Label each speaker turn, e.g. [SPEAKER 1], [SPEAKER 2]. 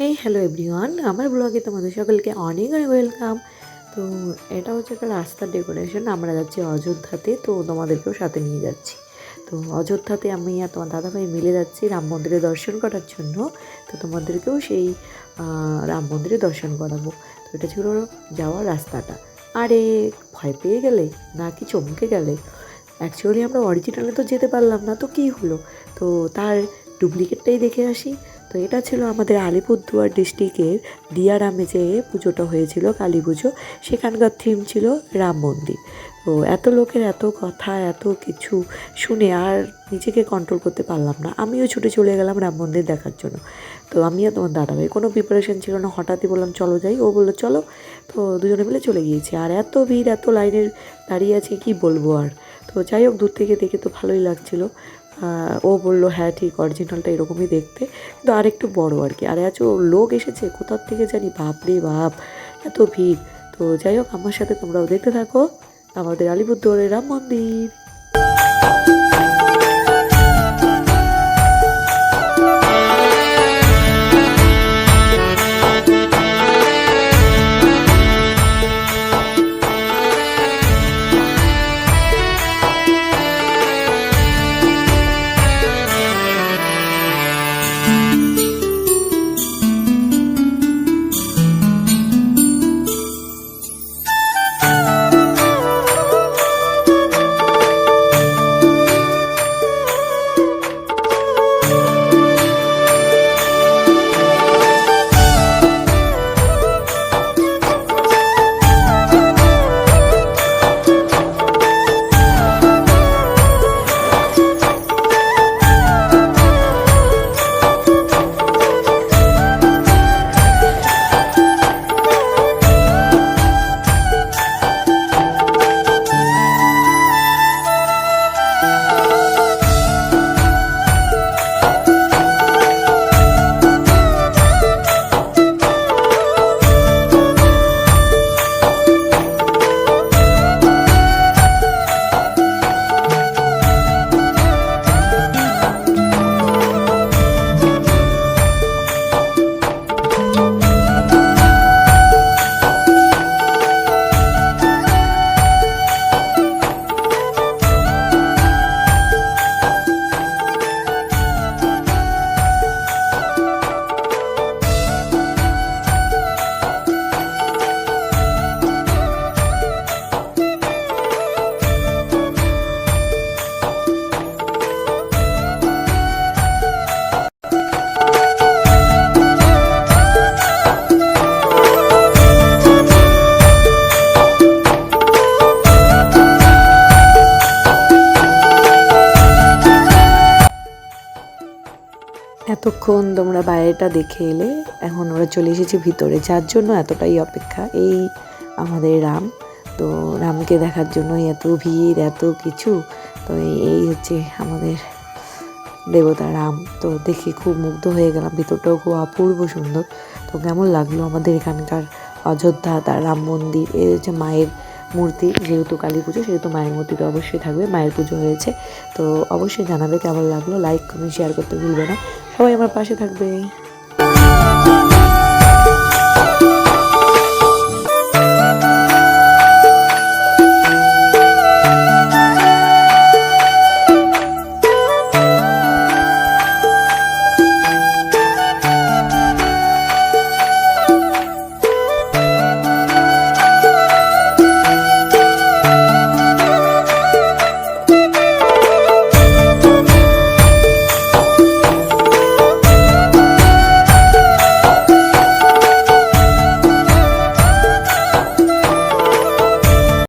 [SPEAKER 1] Hey hello everyone আমার ব্লগে তোমাদের সকলকে অনেক অনেক ওয়েলকাম তো এটা হচ্ছে একটা রাস্তার ডেকোরেশন আমরা যাচ্ছি অযোধ্যাতে, তো তোমাদেরকেও সাথে নিয়ে যাচ্ছি। তো অযোধ্যাতে আমি আর তোমার দাদাভাই মিলে যাচ্ছি রাম মন্দিরে দর্শন করার জন্য। তো তোমাদেরকেও সেই রাম মন্দিরে দর্শন করাবো। তো এটা ছিল যাওয়ার রাস্তাটা। আরে, ভয় পেয়ে গেলে? নাকি চমকে গেলে? অ্যাকচুয়ালি আমরা অরিজিনালে তো যেতে পারলাম না, তো কী হলো? তো তার ডুপ্লিকেটটাই দেখে আসি। তো এটা ছিল আমাদের আলিপুরদুয়ার ডিস্ট্রিক্টের দিয়ারামে যে পুজোটা হয়েছিল, কালী পুজো। সেখানকার থিম ছিল রাম মন্দির। তো এত লোকের এত কথা, এত কিছু শুনে আর নিজেকে কন্ট্রোল করতে পারলাম না। আমিও ছুটে চলে গেলাম রাম মন্দির দেখার জন্য। তো আমিও তোমার দাদাভাই, কোনো প্রিপারেশন ছিল না। হঠাৎই বললাম, চলো যাই। ও বলল, চলো। তো দুজনে মিলে চলে গিয়েছি। আর এত ভিড়, এত লাইনের দাঁড়িয়ে আছে, কি বলব আর? তো যাই হোক, দূর থেকে দেখে তো ভালোই লাগছিল। ও বলল হ্যাঁ ঠিক অরিজিনালটা এরকমই দেখতে। কিন্তু আর একটু বড় আর কি। আর এত লোক এসেছে, কোথার থেকে জানি? বাপ রে বাপ, এত ভিড়। তো যাই হোক, আমার সাথে তোমরাও দেখতে থাকো। আমাদের আলিপুরদুয়ারের রাম মন্দির। এতক্ষণ তোমরা বাইরেটা দেখে এলে, এখন ওরা চলে এসেছে ভিতরে, যার জন্য এতটাই অপেক্ষা। এই আমাদের রাম। তো রামকে দেখার জন্যই এত ভিড়, এত কিছু। তো এই- এই হচ্ছে আমাদের দেবতা রাম। তো দেখে খুব মুগ্ধ হয়ে গেলাম, ভিতরটাও খুব অপূর্ব সুন্দর। তো কেমন লাগল আমাদের এখানকার অযোধ্যা, তার রাম মন্দির? এ হচ্ছে মায়ের মূর্তি যেহেতু কালী পুজো, সেহেতু মায়ের মূর্তি তো অবশ্যই থাকবে। মায়ের পুজো হয়েছে। তো অবশ্যই জানাবে কেমন লাগল। লাইক কমেন্ট শেয়ার করতে ভুলবে না। সবাই আমার পাশে থাকবে।